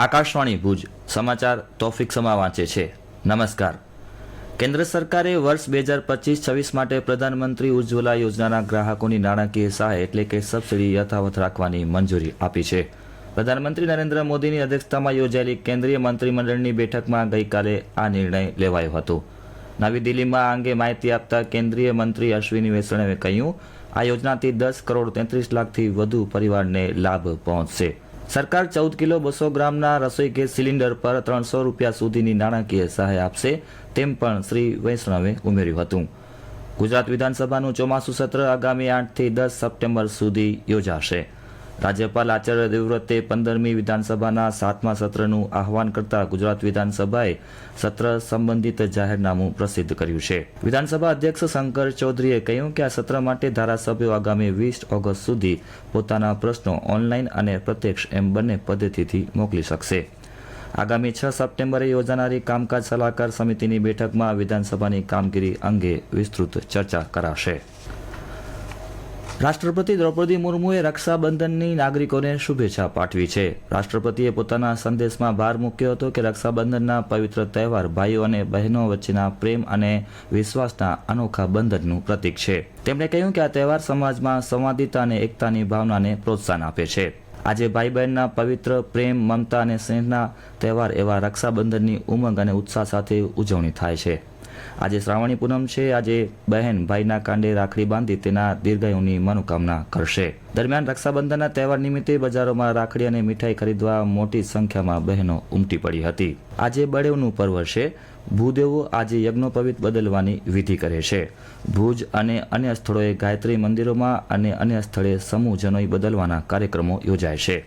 આકાશવાણી ભુજ સમાચાર તોફિક સમા વાંચે છે. નમસ્કાર. કેન્દ્ર સરકારે વર્ષ બે હજાર પચીસ છવ્વીસ માટે પ્રધાનમંત્રી ઉજ્જવલા યોજનાના ગ્રાહકોની નાણાકીય સહાય એટલે કે સબસિડી યથાવત રાખવાની મંજૂરી આપી છે. પ્રધાનમંત્રી નરેન્દ્ર મોદીની અધ્યક્ષતામાં યોજાયેલી કેન્દ્રીય મંત્રીમંડળની બેઠકમાં ગઈકાલે આ નિર્ણય લેવાયો હતો. નવી દિલ્હીમાં આ અંગે માહિતી આપતા કેન્દ્રીય મંત્રી અશ્વિની વૈષ્ણવે કહ્યું, આ યોજનાથી દસ કરોડ તેત્રીસ લાખથી વધુ પરિવારને લાભ પહોંચશે. સરકાર ચૌદ કિલો બસો ગ્રામના રસોઈ ગેસ સિલિન્ડર પર ત્રણસો રૂપિયા સુધીની નાણાકીય સહાય આપશે તેમ પણ શ્રી વૈષ્ણવે ઉમેર્યું હતું. ગુજરાત વિધાનસભાનું ચોમાસું સત્ર આગામી આઠથી દસ સપ્ટેમ્બર સુધી યોજાશે. રાજ્યપાલ આચાર્ય દેવવ્રતે પંદરમી વિધાનસભાના સાતમા સત્રનું આહવાન કરતા ગુજરાત વિધાનસભાએ સત્ર સંબંધિત જાહેરનામું પ્રસિદ્ધ કર્યું છે. વિધાનસભા અધ્યક્ષ શંકર ચૌધરીએ કહ્યું કે આ સત્ર માટે ધારાસભ્યો આગામી વીસ ઓગસ્ટ સુધી પોતાના પ્રશ્નો ઓનલાઈન અને પ્રત્યક્ષ એમ બંને પદ્ધતિથી મોકલી શકશે. આગામી છ સપ્ટેમ્બરે યોજાનારી કામકાજ સલાહકાર સમિતિની બેઠકમાં વિધાનસભાની કામગીરી અંગે વિસ્તૃત ચર્ચા કરાશે. રાષ્ટ્રપતિ દ્રૌપદી મુર્મુએ રક્ષાબંધનની નાગરિકોને શુભેચ્છા પાઠવી છે. રાષ્ટ્રપતિએ પોતાના સંદેશમાં ભાર મૂક્યો હતો કે રક્ષાબંધનના પવિત્ર તહેવાર ભાઈઓ અને બહેનો વચ્ચેના પ્રેમ અને વિશ્વાસના અનોખા બંધનનું પ્રતીક છે. તેમણે કહ્યું કે આ તહેવાર સમાજમાં સંવાદિતા અને એકતાની ભાવનાને પ્રોત્સાહન આપે છે. આજે ભાઈ બહેનના પવિત્ર પ્રેમ, મમતા અને સ્નેહના તહેવાર એવા રક્ષાબંધનની ઉમંગ અને ઉત્સાહ સાથે ઉજવણી થાય છે. આજે શ્રાવણી પૂનમ છે. આજે બહેન ભાઈના કાંડે રાખડી બાંધી તેના દીર્ઘાયુની મનોકામના કરશે. દરમિયાન રક્ષાબંધનના તહેવાર નિમિત્તે બજારોમાં રાખડી અને મીઠાઈ ખરીદવા મોટી સંખ્યામાં બહેનો ઉમટી પડી હતી. આજે બળેવનું પર્વ છે. ભૂદેવો આજે યજ્ઞોપવિત બદલવાની વિધિ કરે છે. ભુજ અને અન્ય સ્થળોએ ગાયત્રી મંદિરોમાં અને અન્ય સ્થળે સમૂહ જનોઈ બદલવાના કાર્યક્રમો યોજાય છે.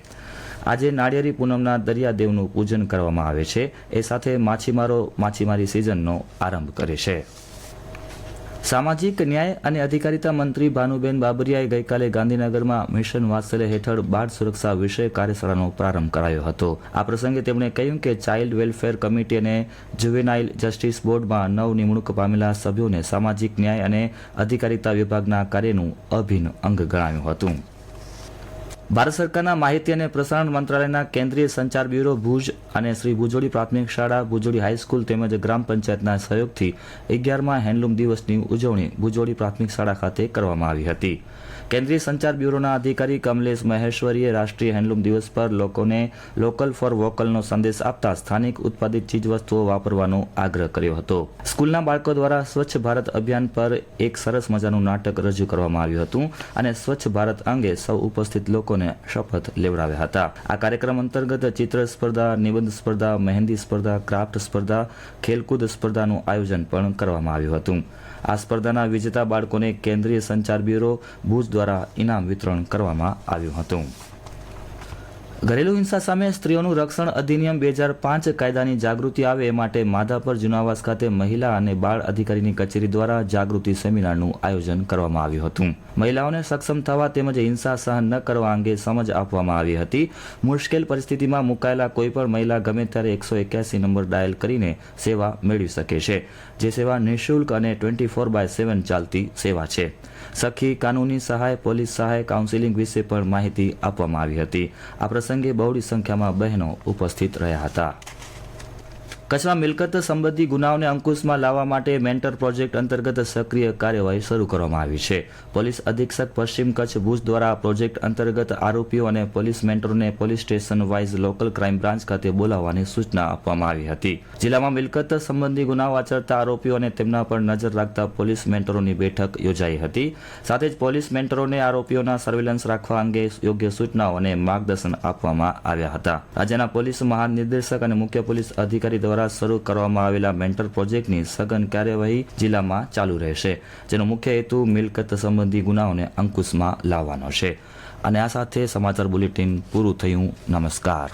આજે નાળિયેરી પૂનમના દરિયાદેવનું પૂજન કરવામાં આવે છે. એ સાથે માછીમારો માછીમારી સિઝનનો આરંભ કરે છે. સામાજિક ન્યાય અને અધિકારિતા મંત્રી ભાનુબેન બાબરિયાએ ગઈકાલે ગાંધીનગરમાં મિશન વાત્સલ્ય હેઠળ બાળ સુરક્ષા વિષય કાર્યશાળાનો પ્રારંભ કરાયો હતો. આ પ્રસંગે તેમણે કહ્યું કે ચાઇલ્ડ વેલફેર કમિટી અને જુવેનાઇલ જસ્ટિસ બોર્ડમાં નવ નિમણૂક પામેલા સભ્યોને સામાજિક ન્યાય અને અધિકારિતા વિભાગના કાર્યનું અભિન્ન અંગ ગણાવ્યું હતું. ભારત સરકારના માહિતી અને પ્રસારણ મંત્રાલયના કેન્દ્રીય સંચાર બ્યુરો ભુજ અને શ્રી ભુજોડી પ્રાથમિક શાળા, ભુજોડી હાઈસ્કૂલ તેમજ ગ્રામ પંચાયતના સહયોગથી અગિયારમાં હેન્ડલૂમ દિવસની ઉજવણી ભુજોડી પ્રાથમિક શાળા ખાતે કરવામાં આવી હતી. કેન્દ્રીય સંચાર બ્યુરોના અધિકારી કમલેશ મહેશ્વરીએ રાષ્ટ્રીય હેન્ડલૂમ દિવસ પર લોકોને લોકલ ફોર વોકલનો સંદેશ આપતા સ્થાનિક ઉત્પાદિત ચીજવસ્તુઓ વાપરવાનો આગ્રહ કર્યો હતો. સ્કૂલના બાળકો દ્વારા સ્વચ્છ ભારત અભિયાન પર એક સરસ મજાનું નાટક રજૂ કરવામાં આવ્યું હતું અને સ્વચ્છ ભારત અંગે સૌ ઉપસ્થિત લોકોને શપથ લેવડાવ્યા હતા. આ કાર્યક્રમ અંતર્ગત ચિત્ર સ્પર્ધા, નિબંધ સ્પર્ધા, મહેંદી સ્પર્ધા, ક્રાફ્ટ સ્પર્ધા, ખેલકૂદ સ્પર્ધાનું આયોજન પણ કરવામાં આવ્યું હતું. આ સ્પર્ધાના વિજેતા બાળકોને કેન્દ્રીય સંચાર બ્યુરો ભુજ દ્વારા ઇનામ વિતરણ કરવામાં આવ્યું હતું. ઘરેલુ હિંસા સામે સ્ત્રીઓનું રક્ષણ અધિનિયમ બે હજાર પાંચ કાયદાની જાગૃતિ આવે એ માટે માધાપર જુનાવાસ ખાતે મહિલા અને બાળ અધિકારીની કચેરી દ્વારા જાગૃતિ સેમિનારનું આયોજન કરવામાં આવ્યું હતું. મહિલાઓને સક્ષમ થવા તેમજ હિંસા સહન ન કરવા અંગે સમજ આપવામાં આવી હતી. મુશ્કેલ પરિસ્થિતિમાં મુકાયેલા કોઈપણ મહિલા ગમે ત્યારે એકસો એક્યાસી નંબર ડાયલ કરીને સેવા મેળવી શકે છે, જે સેવા નિઃશુલ્ક અને ટ્વેન્ટી ફોર બાય સેવન ચાલતી સેવા છે. સખી કાનૂની સહાય, પોલીસ સહાય, કાઉન્સિલિંગ વિશે પણ માહિતી આપવામાં આવી હતી. આ પ્રસંગે બહોળી સંખ્યામાં બહેનો ઉપસ્થિત રહ્યા હતા. કચ્છમાં મિલકત સંબંધી ગુનાઓને અંકુશમાં લાવવા માટે મેન્ટર પ્રોજેક્ટ અંતર્ગત સક્રિય કાર્યવાહી શરૂ કરવામાં આવી છે. પોલીસ અધિક્ષક પશ્ચિમ કચ્છ ભુજ દ્વારા પ્રોજેક્ટ અંતર્ગત આરોપીઓ અને police મેન્ટરોને police station wise local crime branch ખાતે બોલાવવાની સૂચના આપવામાં આવી હતી. જિલ્લામાં મિલકત સંબંધી ગુનાઓ આચરતા આરોપીઓ અને તેમના પર નજર રાખતા પોલીસ મેન્ટરોની બેઠક યોજાઈ હતી. સાથે જ પોલીસ મેન્ટરોને આરોપીઓના સર્વેલન્સ રાખવા અંગે યોગ્ય સૂચનાઓ અને માર્ગદર્શન આપવામાં આવ્યા હતા. રાજ્યના પોલીસ મહાનિર્દેશક અને મુખ્ય પોલીસ અધિકારી દ્વારા શરૂ કરવામાં આવેલા મેન્ટર પ્રોજેક્ટની સઘન કાર્યવાહી જિલ્લામાં ચાલુ રહેશે, જેનો મુખ્ય હેતુ મિલકત સંબંધી ગુનાઓને અંકુશમાં લાવવાનો છે. અને આ સાથે સમાચાર બુલેટિન પૂરું થયું. નમસ્કાર.